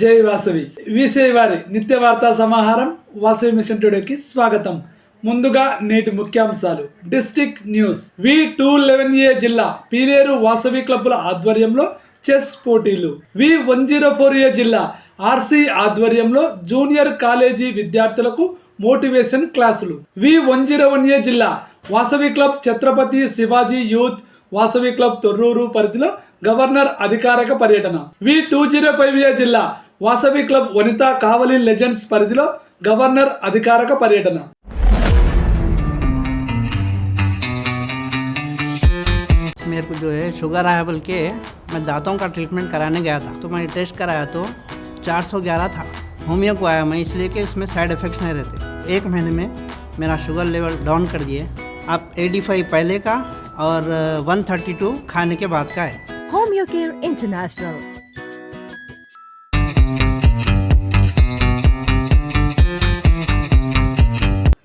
జై వాసవి. వీసీ వారి నిత్య వార్తా సమాహారం వాసవి మిషన్ టుడేకి స్వాగతం. ముందుగా నేటి ముఖ్యాంశాలు. District news. V two eleven A జిల్లా పీలేరు వాసవి క్లబ్బుల ఆధ్వర్యంలో చెస్ పోటీలు. V one zero four A జిల్లా ఆర్సీ ఆధ్వర్యంలో జూనియర్ కాలేజీ విద్యార్థులకు మోటివేషన్ క్లాసులు. V one zero one A జిల్లా Vasavi club Chhatrapati Shivaji youth Vasavi club Thorrur పరిధిలో గవర్నర్ అధికారిక పర్యటన. V two zero five A జిల్లా వాసవి క్లబ్ వనిత కావలి లెజెండ్స్ పరిధిలో గవర్నర్ అధికారిక పర్యటన मेरे को जो है शुगर आया बोल के मैं दांतों का ट्रीटमेंट कराने गया था तो मैंने टेस्ट कराया तो 411 था होमियो को आया मैं इसलिए कि उसमें साइड इफ़ेक्ट्स नहीं रहते एक महीने में मेरा शुगर लेवल डाउन कर दिए अब 85 पहले का और अ, 132 खाने के बाद का है Home Care International.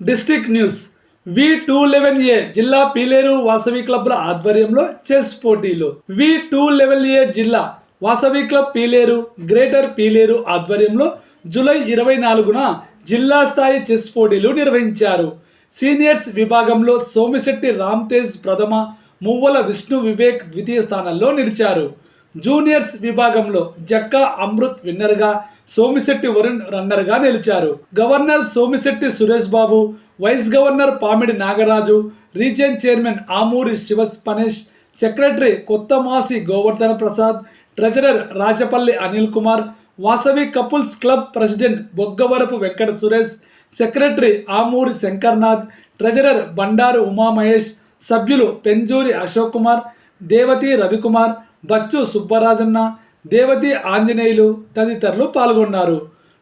District news. V two eleven A జిల్లా పీలేరు వాసవి క్లబ్ల ఆధ్వర్యంలో చెస్ పోటీలు. వి టూ లెవెన్ ఏ జిల్లా వాసవి క్లబ్ పీలేరు గ్రేటర్ పీలేరు ఆధ్వర్యంలో జూలై ఇరవై నాలుగున జిల్లా స్థాయి చెస్ పోటీలు నిర్వహించారు. సీనియర్స్ విభాగంలో సోమిశెట్టి రామ్తేజ్ ప్రథమ మువ్వల విష్ణు వివేక్ ద్వితీయ స్థానంలో నిలిచారు. జూనియర్స్ విభాగంలో జక్కా అమృత్ విన్నర్గా సోమిశెట్టి వరుణ్ రన్నర్గా నిలిచారు. Governor Somisetti Suresh Babu vice governor Pamidi Nagaraju region chairman Amuri Siva Panesh secretary Kothamasi Govardhana Prasad treasurer Rajapalli Anil Kumar Vasavi couples club president Boggavarapu Venkata Suresh secretary Amuri Shankarnath treasurer Bandaru Umamahesh సభ్యులు పెంజూరి అశోక్ కుమార్ దేవతి రవికుమార్ బచ్చు సుబ్బరాజన్న దేవతి ఆంజనేయులు తదితరులు పాల్గొన్నారు.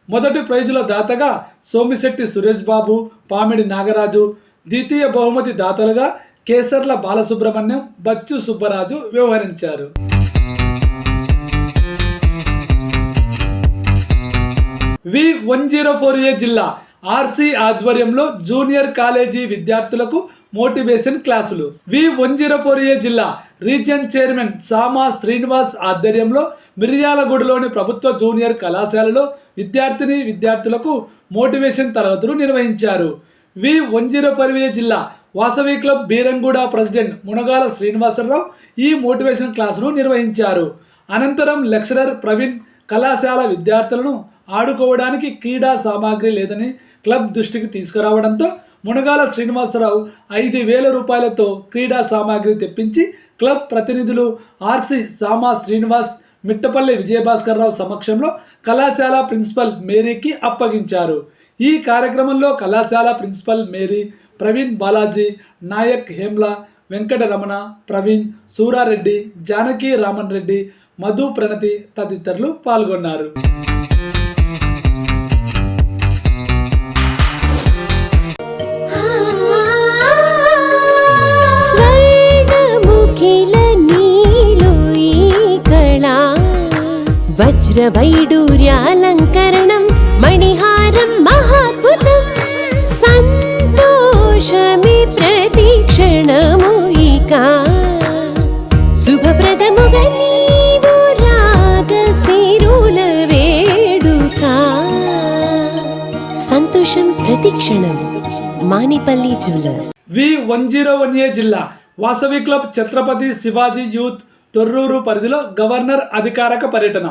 మొదటి ప్రైజుల దాతగా సోమిశెట్టి సురేష్ బాబు పామిడి నాగరాజు ద్వితీయ బహుమతి దాతలుగా కేసర్ల బాలసుబ్రహ్మణ్యం బచ్చు సుబ్బరాజు వ్యవహరించారు. V one zero four A జిల్లా RC ఆధ్వర్యంలో junior college విద్యార్థులకు మోటివేషన్ క్లాసులు. V one zero four A జిల్లా రీజియన్ చైర్మన్ సామా శ్రీనివాస్ ఆధ్వర్యంలో మిర్యాలగూడలోని ప్రభుత్వ జూనియర్ కళాశాలలో విద్యార్థిని విద్యార్థులకు మోటివేషన్ తరగతులు నిర్వహించారు. వి. వన్ జీరో జిల్లా వాసవి క్లబ్ బీరంగూడ ప్రెసిడెంట్ మునగాల శ్రీనివాసరావు ఈ మోటివేషన్ క్లాసును నిర్వహించారు. అనంతరం లెక్చరర్ ప్రవీణ్ కళాశాల విద్యార్థులను ఆడుకోవడానికి క్రీడా సామాగ్రి లేదని క్లబ్ దృష్టికి తీసుకురావడంతో మునగాల శ్రీనివాసరావు ఐదు వేల రూపాయలతో క్రీడా సామాగ్రి తెప్పించి క్లబ్ ప్రతినిధులు ఆర్సి సామా శ్రీనివాస్ మిట్టపల్లి విజయభాస్కర్రావు సమక్షంలో కళాశాల ప్రిన్సిపల్ మేరీకి అప్పగించారు. ఈ కార్యక్రమంలో కళాశాల ప్రిన్సిపల్ మేరీ ప్రవీణ్ బాలాజీ నాయక్ హేమ్లా వెంకటరమణ ప్రవీణ్ సూరారెడ్డి జానకి రామన్ రెడ్డి మధు ప్రణతి తదితరులు పాల్గొన్నారు. వజ్రవైడూర్యాలంకరణం మణిహారం మహాద్భుతం. సంతోషమి ప్రతిక్షణము ఇక. సంతోషం ప్రతిక్షణం Manipalli jewellers. V one zero one A జిల్లా. వాసవి క్లబ్ ఛత్రపతి శివాజీ యూత్ తొర్రూరు పరిధిలో గవర్నర్ అధికారక పర్యటన.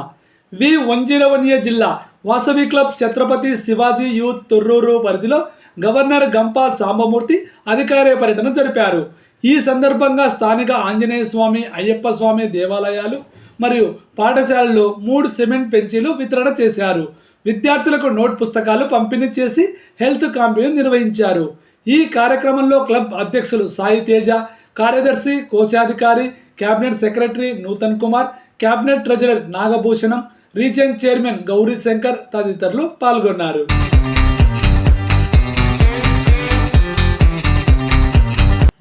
V. One zero one A జిల్లా వాసవి క్లబ్ ఛత్రపతి శివాజీ యూత్ తొర్రూరు పరిధిలో గవర్నర్ గంపా సాంబమూర్తి అధికారిక పర్యటన జరిపారు. ఈ సందర్భంగా స్థానిక ఆంజనేయ స్వామి అయ్యప్ప స్వామి దేవాలయాలు మరియు పాఠశాలలో మూడు సిమెంట్ పెంచీలు వితరణ చేశారు. విద్యార్థులకు నోట్ పుస్తకాలు పంపిణీ చేసి హెల్త్ క్యాంపెయిన్ నిర్వహించారు. ఈ కార్యక్రమంలో క్లబ్ అధ్యక్షులు సాయి తేజ కార్యదర్శి కోశాధికారి cabinet secretary Nutan Kumar cabinet treasurer Nagabhushanam region chairman Gowri Shankar తదితరులు పాల్గొన్నారు.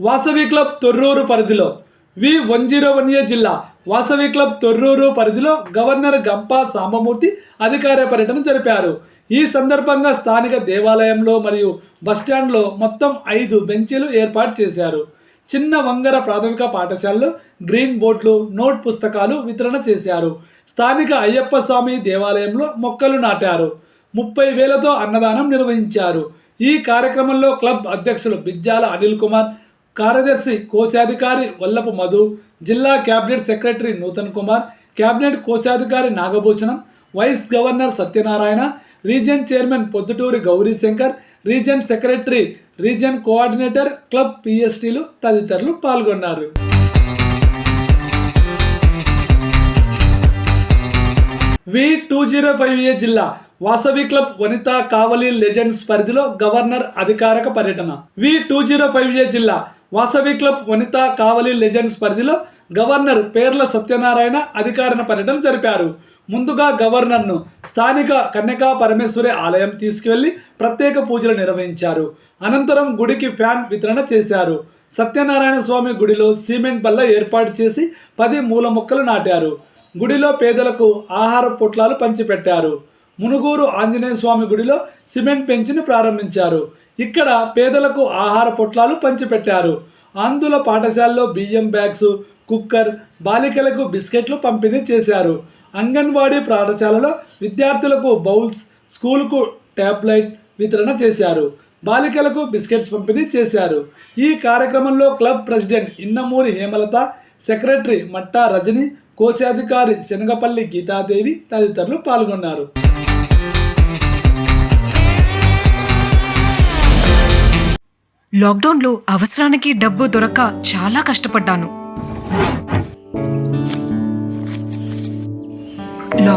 వాసవి క్లబ్ తొర్రూరు పరిధిలో V one zero one A జిల్లా వాసవి క్లబ్ తొర్రూరు పరిధిలో గవర్నర్ గంపా సాంబమూర్తి అధికార పర్యటన జరిపారు. ఈ సందర్భంగా స్థానిక దేవాలయంలో మరియు బస్టాండ్లో మొత్తం ఐదు బెంచీలు ఏర్పాటు చేశారు. చిన్న వంగర ప్రాథమిక పాఠశాలలో గ్రీన్ బోర్డులు నోట్ పుస్తకాలు వితరణ చేశారు. స్థానిక అయ్యప్ప స్వామి దేవాలయంలో మొక్కలు నాటారు. ముప్పై వేలతో అన్నదానం నిర్వహించారు. ఈ కార్యక్రమంలో క్లబ్ అధ్యక్షులు బిజ్జాల అనిల్ కుమార్ కార్యదర్శి కోశాధికారి వల్లపు మధు జిల్లా cabinet secretary Nutan Kumar cabinet కోశాధికారి Nagabhushanam vice governor Satyanarayana region chairman Podduturi Gowrishankar region secretary region coordinator club పిఎస్టీలు తదితరులు పాల్గొన్నారు. V two zero five A జిల్లా వాసవి క్లబ్ వనితా కావలి లెజెండ్స్ పరిధిలో గవర్నర్ అధికారక పర్యటన. V two zero five A జిల్లా Vasavi club Vanitha Kavali legends పరిధిలో governor Perla Satyanarayana అధికారిన పర్యటన జరిపారు. ముందుగా గవర్నర్ను స్థానిక కన్యకా పరమేశ్వరి ఆలయం తీసుకువెళ్ళి ప్రత్యేక పూజలు నిర్వహించారు. అనంతరం గుడికి ఫ్యాన్ వితరణ చేశారు. సత్యనారాయణ స్వామి గుడిలో సిమెంట్ బల్ల ఏర్పాటు చేసి పది మూల మొక్కలు నాటారు. గుడిలో పేదలకు ఆహార పొట్లాలు పంచిపెట్టారు. మునుగూరు ఆంజనేయ స్వామి గుడిలో సిమెంట్ పెంచిని ప్రారంభించారు. ఇక్కడ పేదలకు ఆహార పొట్లాలు పంచిపెట్టారు. ఆంధ్రుల పాఠశాలలో బియ్యం బ్యాగ్స్ కుక్కర్ బాలికలకు బిస్కెట్లు పంపిణీ చేశారు. అంగన్వాడీ పాఠశాలలో విద్యార్థులకు బౌల్స్ స్కూల్కు ట్యాబ్లెట్ వితరణ చేశారు. బాలికలకు బిస్కెట్స్ పంపిణీ చేశారు. ఈ కార్యక్రమంలో club president Innamuri Hemalatha secretary Matta Rajani కోశాధికారి శనగపల్లి గీతాదేవి తదితరులు పాల్గొన్నారు. లాక్డౌన్లో అవసరానికి డబ్బు దొరక్క చాలా కష్టపడ్డాను.